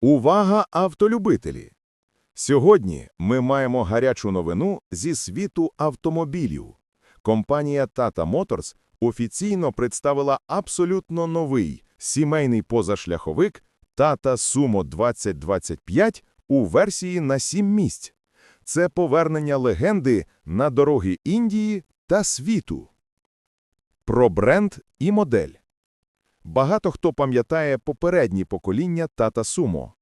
Увага, автолюбителі! Сьогодні ми маємо гарячу новину зі світу автомобілів. Компанія Tata Motors офіційно представила абсолютно новий сімейний позашляховик Tata Sumo 2025 у версії на 7 місць. Це повернення легенди на дороги Індії та світу. Про бренд і модель. Багато хто пам'ятає попередні покоління Tata Sumo.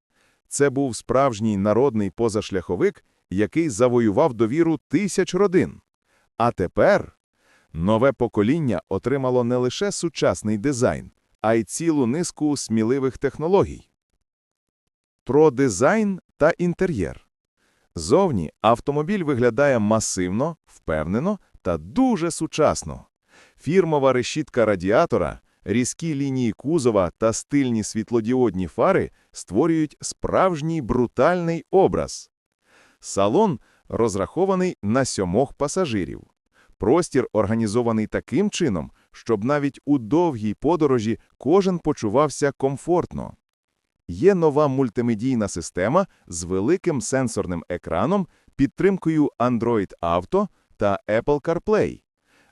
Це був справжній народний позашляховик, який завоював довіру тисяч родин. А тепер нове покоління отримало не лише сучасний дизайн, а й цілу низку сміливих технологій. Про дизайн та інтер'єр. Зовні автомобіль виглядає масивно, впевнено та дуже сучасно. Фірмова решітка радіатора, різкі лінії кузова та стильні світлодіодні фари створюють справжній брутальний образ. Салон розрахований на сьомох пасажирів. Простір організований таким чином, щоб навіть у довгій подорожі кожен почувався комфортно. Є нова мультимедійна система з великим сенсорним екраном, підтримкою Android Auto та Apple CarPlay.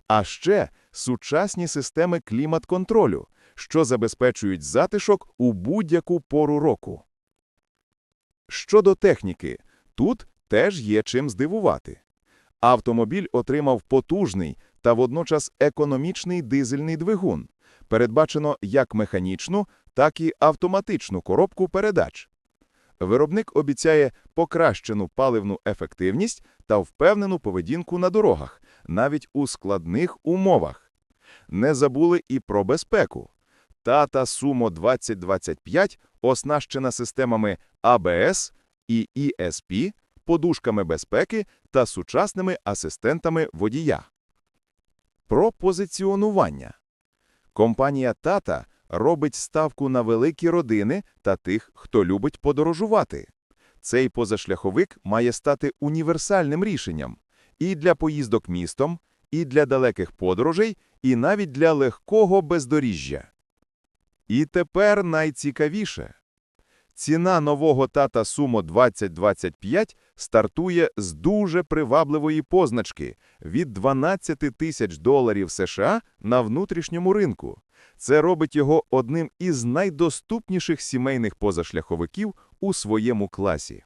А ще сучасні системи клімат-контролю, що забезпечують затишок у будь-яку пору року. Щодо техніки, тут теж є чим здивувати. Автомобіль отримав потужний та водночас економічний дизельний двигун. Передбачено як механічну, так і автоматичну коробку передач. Виробник обіцяє покращену паливну ефективність та впевнену поведінку на дорогах, навіть у складних умовах. Не забули і про безпеку. Tata Sumo 2025 оснащена системами ABS і ESP, подушками безпеки та сучасними асистентами водія. Про позиціонування. Компанія Tata робить ставку на великі родини та тих, хто любить подорожувати. Цей позашляховик має стати універсальним рішенням і для поїздок містом, і для далеких подорожей, і навіть для легкого бездоріжжя. І тепер найцікавіше. Ціна нового Tata Sumo 2025 стартує з дуже привабливої позначки від 12 тисяч доларів США на внутрішньому ринку. Це робить його одним із найдоступніших сімейних позашляховиків у своєму класі.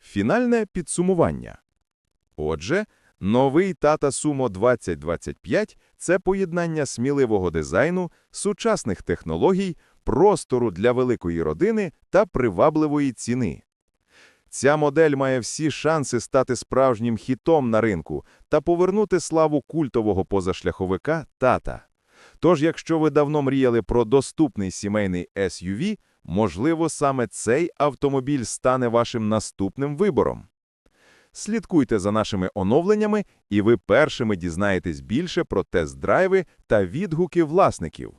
Фінальне підсумування. Отже, новий Tata Sumo 2025 – це поєднання сміливого дизайну, сучасних технологій, простору для великої родини та привабливої ціни. Ця модель має всі шанси стати справжнім хітом на ринку та повернути славу культового позашляховика Тата. Тож, якщо ви давно мріяли про доступний сімейний SUV, можливо, саме цей автомобіль стане вашим наступним вибором. Слідкуйте за нашими оновленнями, і ви першими дізнаєтесь більше про тест-драйви та відгуки власників.